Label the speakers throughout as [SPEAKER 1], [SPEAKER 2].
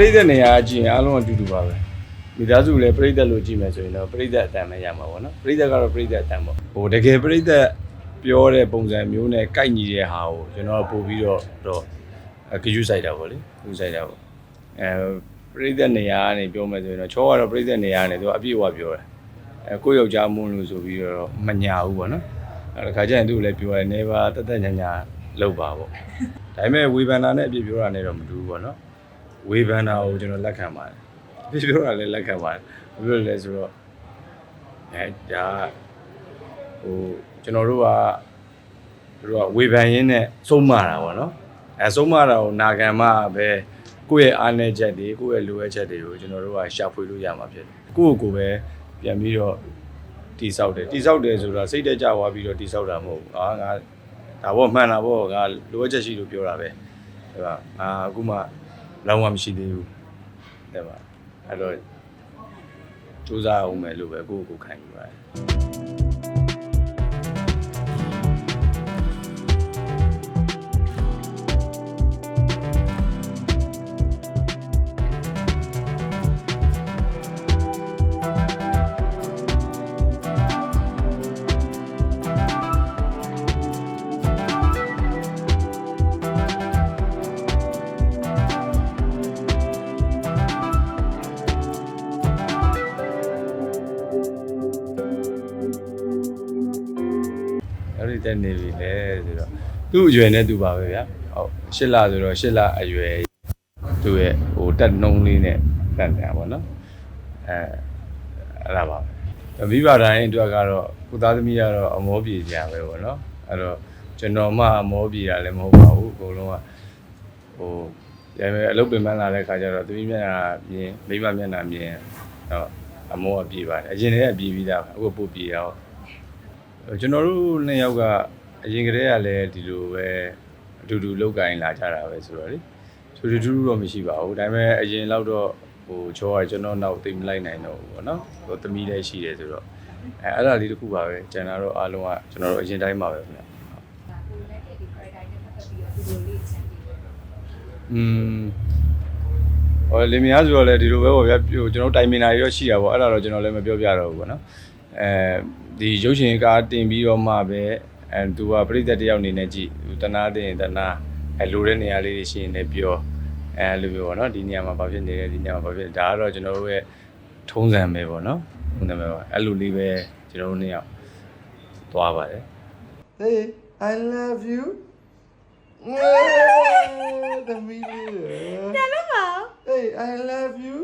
[SPEAKER 1] ပရိသတ်နေရာကြည့်ရင်အားလုံးအတူတူပါပဲမိသားစုလည်းပရိသတ်လို့ကြည့်မယ်ဆိုရင်တော့ပရိသတ်အတန်ပဲရမှာပေါ့နော်ပရိသတ်ကတော့ပရိသတ်အတန်ပေါ့ဟိုတကယ်ပရိသတ်ပြောတဲ့ပုံစံမျိုးနဲ့ကိုက်ညီတဲ့ဟာကိုကျွန်တော်ပို့ပြီးတော့တော့ဂယူဆိုင်တာပေါ့လေဂယူဆိုင်တာပေါ့အဲပရိသတ်နေရာကနေပြောမယ်ဆိုရင်တော့ချောကတော့ပရိသတ်နေရာကနေသူအပြည့်အဝပြောတယ်အဲကိုယ့်ယောက်ျားမွန်းလို့ဆိုပြီးတော့မညာဘူးပေါ့နော်အဲဒါခါကျရင်သူ့ကိုလည်းပြောတယ်နေပါတက်တက်ညာညာလောက်ပါပေါ့ဒါပေမဲ့ဝေဖန်တာနဲ့အပြည့်ပြောတာနဲ့တော့မတူဘူးပေါ့နော် ဝေဖန်တာကိုကျွန်တော်လက်ခံပါတယ်ပြောတာလည်းလက်ခံပါတယ်ဘာဖြစ်လို့လဲဆိုတော့အဲဒါဟိုကျွန်တော်တို့ကတို့ကဝေဖန်ရင်းနဲ့ဆုံးမတာပေါ့နော်အဲဆုံးမတာကိုနာခံမှပဲကိုယ့်ရဲ့အားနည်းချက်တွေကိုယ့်ရဲ့လိုအပ်ချက်တွေကိုကျွန်တော်တို့ကရှာဖွေလို့ရမှာဖြစ်တယ်ကိုယ့်ကိုယ်ကိုပဲပြန်ပြီးတော့တိဆောက်တယ်တိဆောက်တယ်ဆိုတာစိတ်တက်ကြွားပြီးတော့တိဆောက်တာမဟုတ်ဘူးအာငါဒါဘောမှန်တာဘောငါလိုအပ်ချက်ရှိလို့ပြောတာပဲဟုတ်ပါငါအခုမှ လောင်းဝမရှိသေးဘူးတဲ့ပါအဲ့တော့စူးစမ်းအောင်မယ်လို့ပဲကိုယ့်ကိုယ်ခံယူပါတယ် သူ့အရွယ်နဲ့သူပါပဲဗျာဟုတ်ရှစ်လဆိုတော့ရှစ်လအရွယ်သူ့ရဲ့ဟိုတက်နှုံးလေးနဲ့တန်တယ်ပေါ့နော်အဲအဲ့ဒါပါပဲမိဘတိုင်းအတွက်ကတော့ကိုသားသမီးကတော့အမောပြေကြပဲပေါ့နော်အဲ့တော့ကျွန်တော်မှအမောပြေတာလည်းမဟုတ်ပါဘူးအကုန်လုံးကဟိုရမယ်အလုပ်ပင်ပန်းလာတဲ့ခါကျတော့သမီးမျက်နှာမြင်မိဘမျက်နှာမြင်တော့အမောကပြေပါတယ်အရင်တည်းကပြေပြီးသားအခုပို့ပြေတော့ကျွန်တော်တို့နှစ်ယောက်က အရင်ကတည်းကလည်းဒီလိုပဲအတူတူလောက်ကင်လာကြတာပဲဆိုတော့လေထူးထူးထူးတော့မရှိပါဘူးဒါပေမဲ့အရင်လောက်တော့ဟိုချောကကျွန်တော်နောက်သိမလိုက်နိုင်တော့ဘူးပေါ့နော်ဟိုသမီးလည်းရှိတယ်ဆိုတော့အဲအဲ့ဒါလေးတစ်ခုပါပဲကျန်တာတော့အားလုံးကကျွန်တော်တို့အရင်တိုင်းပါပဲခင်ဗျ
[SPEAKER 2] ဒါကိုလည်းဒီ character နဲ့ပတ်သက်ပြီးတော့ဒီလိုလေးချန်ပြီးတော့
[SPEAKER 1] อืมဟောလင်မယားဆိုတော့လေဒီလိုပဲပေါ့ဗျာဟိုကျွန်တော်တိုင်မင်တာတွေတော့ရှိတာပေါ့အဲ့ဒါတော့ကျွန်တော်လည်းမပြောပြတော့ဘူးပေါ့နော်အဲဒီရုပ်ရှင်ကားတင်ပြီးတော့မှပဲ အဲသူကပြိသက်တယောက်အနေနဲ့ကြည့်သူတနာတင်ရင်တနာအဲလိုတဲ့နေရာလေးတွေရှိရင်လည်းပြောအဲလိုမျိုးပေါ့နော်ဒီနေရာမှာဘာဖြစ်နေလဲဒီနေရာမှာဘာဖြစ်ဒါကတော့ကျွန်တော်တို့ရဲ့ထုံးစံပဲပေါ့နော်ထုံးစံပဲပေါ့အဲ့လိုလေးပဲကျွန်တော်တို့နှစ်ယောက်သွားပါတယ်
[SPEAKER 3] Hey, I love you. The million. Hey, I love you.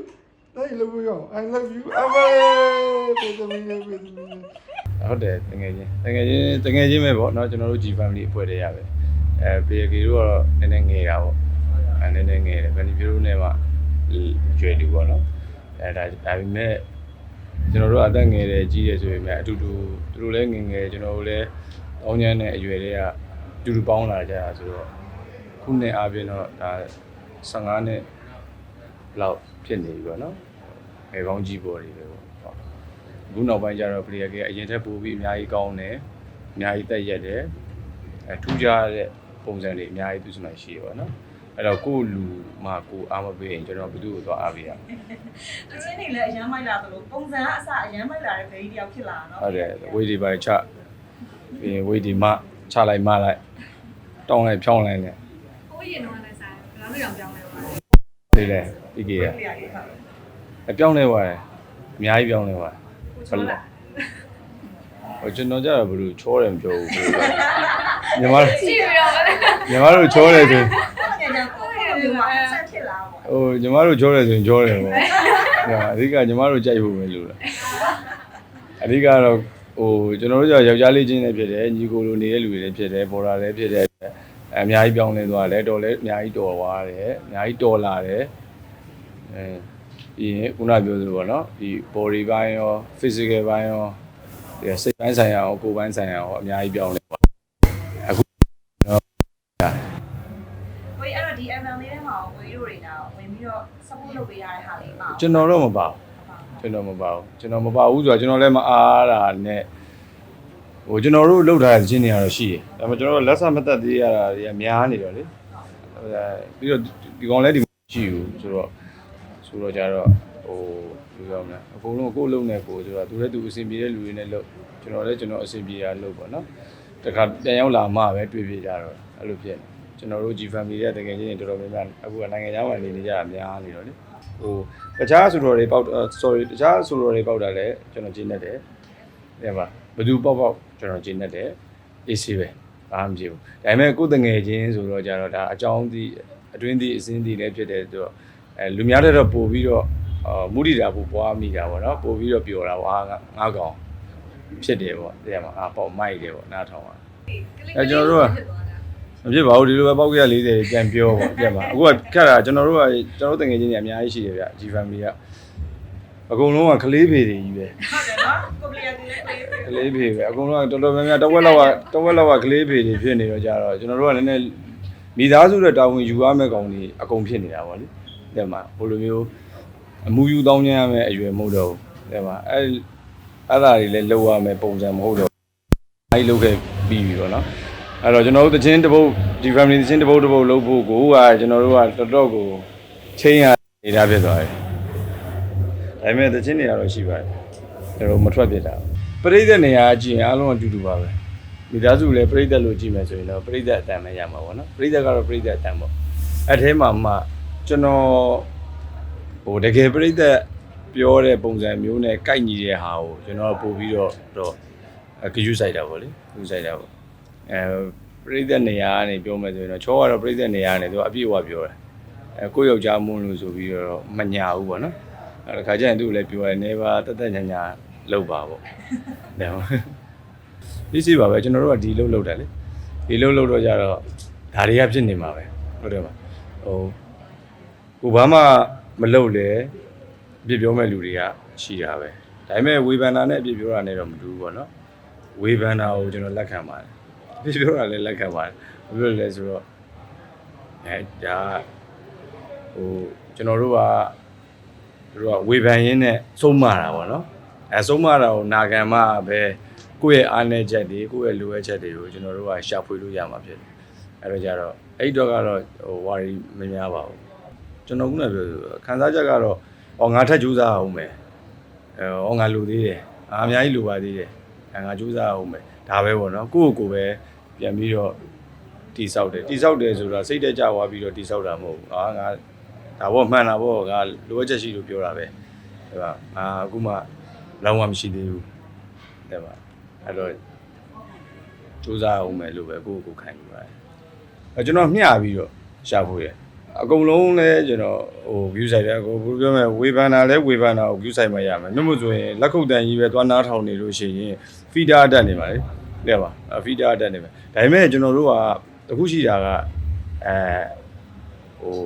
[SPEAKER 3] Hey, love you. I love you. Away. The million, the million.
[SPEAKER 1] ဟုတ်တယ်တကယ်ချင်းတကယ်ချင်းတကယ်ချင်းပဲပေါ့เนาะကျွန်တော်တို့ G family အဖွဲ့တည်းရပဲအဲ BK တို့ကတော့နည်းနည်းငယ်တာပေါ့အဲနည်းနည်းငယ်တယ်ဗန်ဒီပြိုတို့နဲ့မှကျွဲတူပေါ့เนาะအဲဒါဒါပေမဲ့ကျွန်တော်တို့အသက်ငယ်တယ်ကြီးတယ်ဆိုရင်များအတူတူသူတို့လည်းငယ်ငယ်ကျွန်တော်တို့လည်းတောင်းချမ်းတဲ့အရွယ်တွေကအတူတူပေါင်းလာကြတာဆိုတော့ခုနှစ်အပြင်တော့ဒါ15နှစ်လောက်ဖြစ်နေပြီပေါ့เนาะငယ်ကောင်းကြီးပေါ်တွေပဲပေါ့ဟုတ် အခုနောက်ပိုင်းကျတော့ပရီယာကအရင်ထက်ပိုပြီးအများကြီးကောင်းတယ်အများကြီးတက်ရက်တယ်အဲထူးခြားတဲ့ပုံစံတွေအများကြီးသူစမှရှိရပါတော့အဲ့တော့ကိုယ့်လူမှကိုယ်အားမပေးရင်ကျွန်တော်ဘယ်သူ့ကိုသွားအားပေးရမလဲ
[SPEAKER 4] အချင်းနေလည်းအရမ်းမိုက်လာသလိုပုံစံကအစအရမ်းမိုက်လာတဲ့ဘေးတယောက်ဖြစ်လာတာနော်
[SPEAKER 1] ဟုတ်တယ်ဝေးဒီပိုင်းချပြီးရင်ဝေးဒီမှချလိုက်မလိုက်တောင်းလိုက်ဖြောင်းလိုက်နဲ့
[SPEAKER 2] ကိုယ့်ရင်တော့လည်းဆိုင်ဘယ်လိုလုပ်ကြောင်းလဲပါလဲ
[SPEAKER 1] ဒီလေပြီးကြီးရ
[SPEAKER 4] ပြရလေးဟုတ်
[SPEAKER 1] အပြောင်းလဲသွားတယ်အများကြီးပြောင်းလဲသွားတယ်
[SPEAKER 2] ကိုချိုးလာ
[SPEAKER 1] ဟိုကျွန်တော်ကြတော့ဘယ်လိုချောတယ်မပြောဘူးညီမတို့
[SPEAKER 2] ကြည့်ပြီးတော့
[SPEAKER 1] ညီမတို့ချောတယ်ဆိုရင်
[SPEAKER 4] ငယ်ငယ်ကိုယ်ကလည်းဆက်ဖြစ်လာပေါ့
[SPEAKER 1] ဟိုညီမတို့ကြောတယ်ဆိုရင်ကြောတယ်ပေါ့။ဒါအဓိကညီမတို့ကြိုက်ဖို့ပဲလို့လား။အဓိကတော့ဟိုကျွန်တော်တို့ကြောယောက်ျားလေးချင်းလည်းဖြစ်တယ်ညီကိုလိုနေတဲ့လူတွေလည်းဖြစ်တယ်ပေါ်လာလည်းဖြစ်တယ်အများကြီးပြောင်းလဲသွားတယ်တော်လည်းအများကြီးတော်သွားတယ်အများကြီးတော်လာတယ်အဲ ပြီးရင်ခုနပြောသလိုပေါ့နော်ဒီ body ဘိုင်းရော physical ဘိုင်းရောဒီစိတ်ပိုင်းဆိုင်ရာရောကိုယ်ပိုင်းဆိုင်ရာရောအများကြီးပြောင်းလဲသွားအခုတော့
[SPEAKER 4] ဝေးအဲ့တော့ဒီ ML လေးထဲမှာဝေးတို့တွေတော့ဝင်ပြီးတော့ support လုပ်ပေးရတဲ့ဟာလေးပါ
[SPEAKER 1] ကျွန်တော်တော့မပါဘူးကျွန်တော်မပါဘူးကျွန်တော်မပါဘူးဆိုတော့ကျွန်တော်လည်းမအားတာနဲ့ဟိုကျွန်တော်တို့လောက်ထားတဲ့ချင်းတွေကတော့ရှိတယ်ဒါပေမဲ့ကျွန်တော်တို့လက်ဆမသက်သေးရတာတွေကများနေတော့လေဟိုဒါပြီးတော့ဒီကောင်လည်းဒီမရှိဘူးဆိုတော့ ဆိုတော့ကြတော့ဟိုလူရောက်နေအကုန်လုံးကိုယ်လုံးနဲ့ကိုယ်ဆိုတော့သူလည်းသူအဆင်ပြေတဲ့လူတွေနဲ့လုပ်ကျွန်တော်လည်းကျွန်တော်အဆင်ပြေတာလုပ်ပေါ့နော်တခါပြန်ရောက်လာမှပဲတွေ့ပြကြတော့အဲ့လိုဖြစ်နေကျွန်တော်တို့ G family ရဲ့တကယ်ချင်းတွေတော်တော်များများအခုကနိုင်ငံခြားမှာနေနေကြတာများနေတော့လေဟိုတခြားဆိုတော်တွေပေါက် sorry တခြားဆိုတော်တွေပေါက်တာလည်းကျွန်တော်ကျင်းနေတယ်တဲ့ပါဘယ်သူပေါက်ပေါက်ကျွန်တော်ကျင်းနေတယ် AC ပဲဘာမှမဖြစ်ဘူးဒါပေမဲ့ကိုယ်တငယ်ချင်းဆိုတော့ကြတော့ဒါအကြောင်းဒီအတွင်းဒီအစင်းဒီလည်းဖြစ်တယ်ဆိုတော့ အဲလူများတဲ့တော့ပို့ပြီးတော့အာမူရီတာပို့ပွားမိတာပေါ့နော်ပို့ပြီးတော့ပျော်တာဟာငါးကောင်ဖြစ်တယ်ပေါ့တဲ့မှာအာပေါ့မိုက်တယ်ပေါ့နားထောင်ပါအဲကျွန်တော်တို့ကမဖြစ်ပါဘူးဒီလိုပဲပောက်ကရ40ပြန်ပြောပေါ့ပြန်ပါအခုကခက်တာကျွန်တော်တို့ကကျွန်တော်တို့တငယ်ချင်းတွေအများကြီးရှိတယ်ဗျ G family ကအကုန်လုံးကကလေးဖေတွေကြီးပဲ
[SPEAKER 4] ဟုတ်တယ်နော်ကိုပလီယာဒီလေးလေး
[SPEAKER 1] ကလေးဖေပဲအကုန်လုံးကတော်တော်များများတစ်ဝက်လောက်ကတစ်ဝက်လောက်ကကလေးဖေတွေဖြစ်နေတော့ကြတော့ကျွန်တော်တို့ကလည်းနည်းနည်းမိသားစုတဲ့တာဝန်ယူရမယ့်ကောင်တွေအကုန်ဖြစ်နေတာပေါ့လေ တဲ့မှာဘလိုမျိုးအမူယူတောင်းကြရမယ့်အရွယ်မဟုတ်တော့ဘူးတဲ့မှာအဲအဲ့ဒါတွေလည်းလောက်ရမယ့်ပုံစံမဟုတ်တော့အဲ့ဒီလောက်ခဲ့ပြီးပြီတော့နော်အဲ့တော့ကျွန်တော်တို့တချင်းတစ်ပုတ်ဒီ family တချင်းတစ်ပုတ်တစ်ပုတ်လုပ်ဖို့ကိုကကျွန်တော်တို့ကတော်တော်ကိုချင်းရနေတာဖြစ်သွားတယ်ဒါပေမဲ့တချင်းတွေကတော့ရှိပါတယ်ကျွန်တော်မထွက်ပြတာပရိသတ်နေရာအကြည့်ရင်အားလုံးအတူတူပါပဲမိသားစုလည်းပရိသတ်လို့ကြည့်မယ်ဆိုရင်တော့ပရိသတ်အတန်ပဲရမှာပေါ့နော်ပရိသတ်ကတော့ပရိသတ်အတန်ပေါ့အဲ့ထဲမှာမှ ကျွန်တော်ဟိုတကယ်ပရိသတ်ပြောတဲ့ပုံစံမျိုးနဲ့ကိုက်ညီတဲ့ဟာကိုကျွန်တော်ပို့ပြီးတော့တော့ဂယူးဆိုင်တာပေါ့လေဂယူးဆိုင်တာပေါ့အဲပရိသတ်နေရာကနေပြောမယ်ဆိုရင်တော့ချောကတော့ပရိသတ်နေရာကနေသူအပြည့်အဝပြောတယ်အဲကိုယ့်ယောက်ျားမွန်းလို့ဆိုပြီးတော့မညာဘူးပေါ့နော်အဲတခါကျရင်သူ့ကိုလည်းပြောရတယ်နေပါတက်တက်ညာညာလောက်ပါပေါ့ဒါမှဒီစီပါပဲကျွန်တော်တို့ကဒီလုံးလောက်တယ်လေဒီလုံးလောက်တော့ကြတော့ဒါတွေကဖြစ်နေမှာပဲဟုတ်တယ်မဟို ကိုဘာမှမလုပ်လေအပြစ်ပြောမဲ့လူတွေကရှိတာပဲဒါပေမဲ့ဝေဖန်တာနဲ့အပြစ်ပြောတာနဲ့တော့မတူဘူးပေါ့နော်ဝေဖန်တာကိုကျွန်တော်လက်ခံပါတယ်အပြစ်ပြောတာလည်းလက်ခံပါတယ်ဘာဖြစ်လို့လဲဆိုတော့အဲဒါဟိုကျွန်တော်တို့ကတို့ကဝေဖန်ရင်းနဲ့ဆုံးမတာပေါ့နော်အဲဆုံးမတာကိုနာခံမှပဲကိုယ့်ရဲ့အားနည်းချက်တွေကိုယ့်ရဲ့လိုအပ်ချက်တွေကိုကျွန်တော်တို့ကရှာဖွေလို့ရမှာဖြစ်တယ်အဲတော့ကြတော့အဲ့တော့ကတော့ဟိုဝါရီမများပါဘူး ကျွန်တော်ခုနကပြောခံစားချက်ကတော့အော်ငါထက်ကြိုးစားအောင်မယ်အဲအော်ငါလိုသေးတယ်အာအများကြီးလိုပါသေးတယ်အဲငါကြိုးစားအောင်မယ်ဒါပဲပေါ့နော်ကိုယ့်ကိုယ်ကိုပဲပြန်ပြီးတော့တိဆောက်တယ်တိဆောက်တယ်ဆိုတာစိတ်တက်ကြွားပြီးတော့တိဆောက်တာမဟုတ်ဘူးအာငါဒါပေါ့မှန်တာပေါ့ငါလိုအပ်ချက်ရှိလို့ပြောတာပဲဒါပါငါအခုမှလောင်းဝမရှိသေးဘူးဒါပါအဲ့တော့စူးစမ်းအောင်မယ်လို့ပဲကိုယ့်ကိုယ်ခံယူပါတယ်အဲကျွန်တော်မျှပြီးတော့ရှာဖို့ရ အကုန်လုံးလည်းကျွန်တော်ဟို view site တယ်ကိုဘယ်လိုပြောမလဲဝေဖန်တာလည်းဝေဖန်တာကို view site မှာရမယ်မြတ်မို့ဆိုရင်လက်ခုပ်တန်ကြီးပဲသွားနားထောင်နေလို့ရှိရင် feeder တက်နေပါလေတဲ့ပါ feeder တက်နေပဲဒါပေမဲ့ကျွန်တော်တို့ကတခုရှိတာကအဲဟို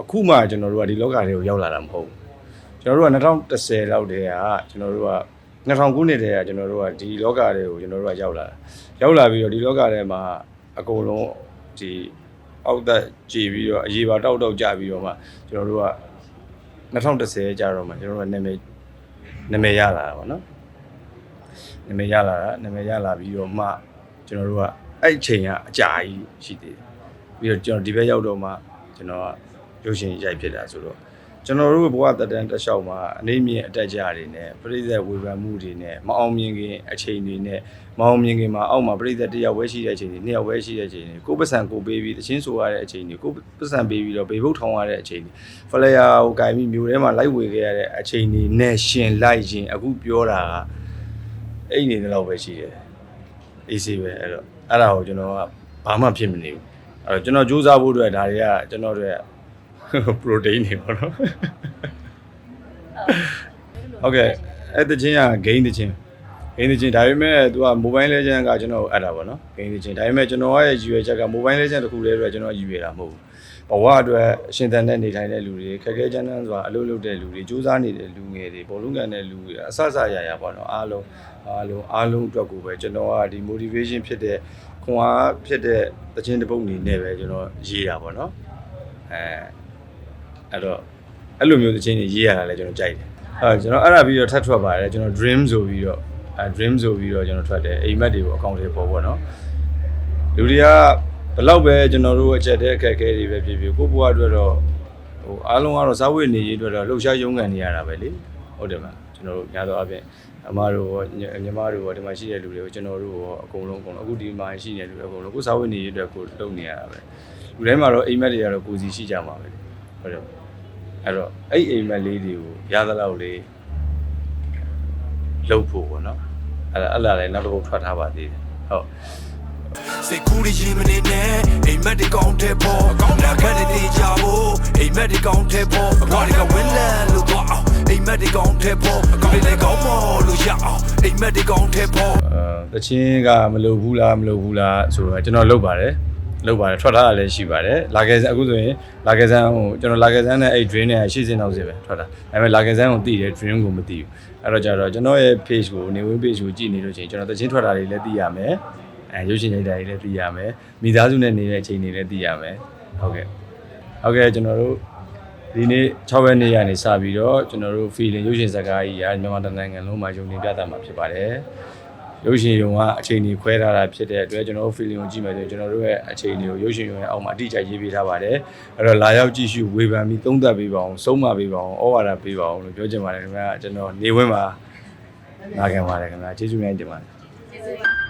[SPEAKER 1] အခုမှကျွန်တော်တို့ကဒီလောကတွေကိုရောက်လာတာမဟုတ်ဘူးကျွန်တော်တို့က2010လောက်တည်းကကျွန်တော်တို့က2000ခုနှစ်တည်းကကျွန်တော်တို့ကဒီလောကတွေကိုကျွန်တော်တို့ကရောက်လာတာရောက်လာပြီးတော့ဒီလောကထဲမှာအကုန်လုံးဒီ အောက်သက်ကြည်ပြီးတော့အရေးပါတောက်တောက်ကြပြီးတော့မှကျွန်တော်တို့က2010ကြာတော့မှကျွန်တော်တို့ကနာမည်နာမည်ရလာတာပေါ့နော်နာမည်ရလာတာနာမည်ရလာပြီးတော့မှကျွန်တော်တို့ကအဲ့အချိန်ကအကြာကြီးရှိသေးတယ်ပြီးတော့ကျွန်တော်ဒီဘက်ရောက်တော့မှကျွန်တော်ကရုပ်ရှင်ရိုက်ဖြစ်တာဆိုတော့ ကျွန်တော်တို့ဘဝတက်တန်းတစ်လျှောက်မှာအနေမြင့်အတက်ကြတွေနဲ့ပြိသက်ဝေဖန်မှုတွေနဲ့မအောင်မြင်ခင်အချိန်တွေနဲ့မအောင်မြင်ခင်မှာအောက်မှာပြိသက်တစ်ယောက်ပဲရှိတဲ့အချိန်တွေနှစ်ယောက်ပဲရှိတဲ့အချိန်တွေကိုယ်ပတ်စံကိုပေးပြီးတချင်းဆိုရတဲ့အချိန်တွေကိုယ်ပတ်စံပေးပြီးတော့ဘေဘုတ်ထောင်ရတဲ့အချိန်တွေဖလယာကိုကင်ပြီးမြို့ထဲမှာလိုက်ဝေခဲ့ရတဲ့အချိန်တွေနဲ့ရှင်လိုက်ရင်အခုပြောတာကအဲ့နေတယ်လို့ပဲရှိတယ်အေးစေးပဲအဲ့တော့အဲ့ဒါကိုကျွန်တော်ကဘာမှဖြစ်မနေဘူးအဲ့တော့ကျွန်တော်စူးစမ်းဖို့အတွက်ဒါတွေကကျွန်တော်တို့ ရဲ့ protein တွေပေါ့နော်ဟုတ်ကဲ့အဲ့တချင်းက gain တချင်း gain တချင်းဒါပေမဲ့ तू က mobile legend ကကျွန်တော်ကိုအပ်တာပေါ့နော် gain တချင်းဒါပေမဲ့ကျွန်တော်ရဲ့ရည်ရွယ်ချက်က mobile legend တစ်ခုတည်းအတွက်ကျွန်တော်ရည်ရွယ်တာမဟုတ်ဘူးဘဝအတွက်အရှင်သန်တဲ့နေထိုင်တဲ့လူတွေခက်ခဲချမ်းသာစွာအလုပ်လုပ်တဲ့လူတွေစူးစမ်းနေတဲ့လူငယ်တွေဘောလုံးကန်တဲ့လူတွေအဆအဆရရပေါ့နော်အားလုံးအားလုံးအားလုံးအတွက်ကိုပဲကျွန်တော်ကဒီ motivation ဖြစ်တဲ့ခွန်အားဖြစ်တဲ့တခြင်းတစ်ပုတ်အနေနဲ့ပဲကျွန်တော်ရေးတာပေါ့နော်အဲ အဲ့တော့အဲ့လိုမျိုးတခြင်းတွေရေးရတာလည်းကျွန်တော်ကြိုက်တယ်အဲကျွန်တော်အဲ့ဒါပြီးတော့ထပ်ထွက်ပါတယ်ကျွန်တော် dream ဆိုပြီးတော့အဲ dream ဆိုပြီးတော့ကျွန်တော်ထွက်တယ်အိမ်မက်တွေကိုအကောင့်တွေပေါ်ပေါ့နော်လူတွေကဘယ်လောက်ပဲကျွန်တော်တို့အချက်တဲ့အခက်အခဲတွေပဲဖြစ်ဖြစ်ကိုယ့်ဘဝအတွက်တော့ဟိုအားလုံးကတော့စားဝတ်နေရေးအတွက်တော့လှုပ်ရှားရုန်းကန်နေရတာပဲလေဟုတ်တယ်မလားကျွန်တော်တို့များသောအားဖြင့်အမတို့ရောညီညီမတို့ရောဒီမှာရှိတဲ့လူတွေကိုကျွန်တော်တို့ရောအကုန်လုံးအကုန်လုံးအခုဒီမှာရှိနေတဲ့လူတွေအကုန်လုံးကိုယ်စားဝတ်နေရေးအတွက်ကိုလုပ်နေရတာပဲလူတိုင်းမှာတော့အိမ်မက်တွေကတော့ကိုယ်စီရှိကြမှာပဲလေဟုတ်တယ် အဲ့တော့အဲ့အိမ်မက်လေးတွေကိုရသလောက်လေးလုပ်ဖို့ပေါ့နော်အဲ့ဒါအဲ့လာလည်းနောက်တစ်ခုထွက်ထားပါသေးတယ်ဟုတ်
[SPEAKER 5] စိတ်ကူးရရင်မနေနဲ့အိမ်မက်ဒီကောင်းတဲ့ပေါ်ကောင်းတာခက်တဲ့တေချာဖို့အိမ်မက်ဒီကောင်းတဲ့ပေါ်အကွာဒီကဝင်းလန်လို့သွားအောင်အိမ်မက်ဒီကောင်းတဲ့ပေါ်အကောင်းလေးကောင်းမော်လို့ရအောင်အိမ်မက်ဒီကောင်းတဲ့ပေါ်
[SPEAKER 1] အဲတချင်းကမလုပ်ဘူးလားမလုပ်ဘူးလားဆိုတော့ကျွန်တော်လုပ်ပါတယ် လုပ်ပါတယ်ထွက်ထားတာလည်းရှိပါတယ်လာကယ်ဆန်အခုဆိုရင်လာကယ်ဆန်ဟိုကျွန်တော်လာကယ်ဆန်နဲ့အဲ့ drain နဲ့ရှေ့စင်းနောက်စင်ပဲထွက်တာဒါပေမဲ့လာကယ်ဆန်ကိုသိတယ် drain ကိုမသိဘူးအဲ့တော့ကြတော့ကျွန်တော်ရဲ့ page ကိုနေဝင် page ကိုကြည့်နေလို့ချင်းကျွန်တော်တချင်းထွက်တာတွေလည်းသိရမယ်အဲရုပ်ရှင်ရိုက်တာတွေလည်းသိရမယ်မိသားစုနဲ့နေတဲ့အချိန်တွေလည်းသိရမယ်ဟုတ်ကဲ့ဟုတ်ကဲ့ကျွန်တော်တို့ဒီနေ့6ရက်နေ့ရနေစပြီးတော့ကျွန်တော်တို့ feeling ရုပ်ရှင်ဇာတ်ကားကြီးရာမြန်မာတိုင်းနိုင်ငံလုံးမှာယုံနေပြသမှာဖြစ်ပါတယ် ရုပ်ရှင်ရုံကအချိန်ကြီးခွဲထားတာဖြစ်တဲ့အတွက်ကျွန်တော်တို့ feeling ကိုကြည့်မယ်ဆိုရင်ကျွန်တော်တို့ရဲ့အချိန်တွေကိုရုပ်ရှင်ရုံရဲ့အောက်မှာအတိအကျရေးပေးထားပါတယ်အဲ့တော့လာရောက်ကြည့်ရှုဝေဖန်ပြီးသုံးသပ်ပေးပါအောင်ဆုံးမပေးပါအောင်ဩဝါဒပေးပါအောင်လို့ပြောချင်ပါတယ်ခင်ဗျာကျွန်တော်နေဝင်းမှာငါခံပါတယ်ခင်ဗျာကျေးဇူးများတင်ပါတယ်
[SPEAKER 4] ကျေးဇူးပါ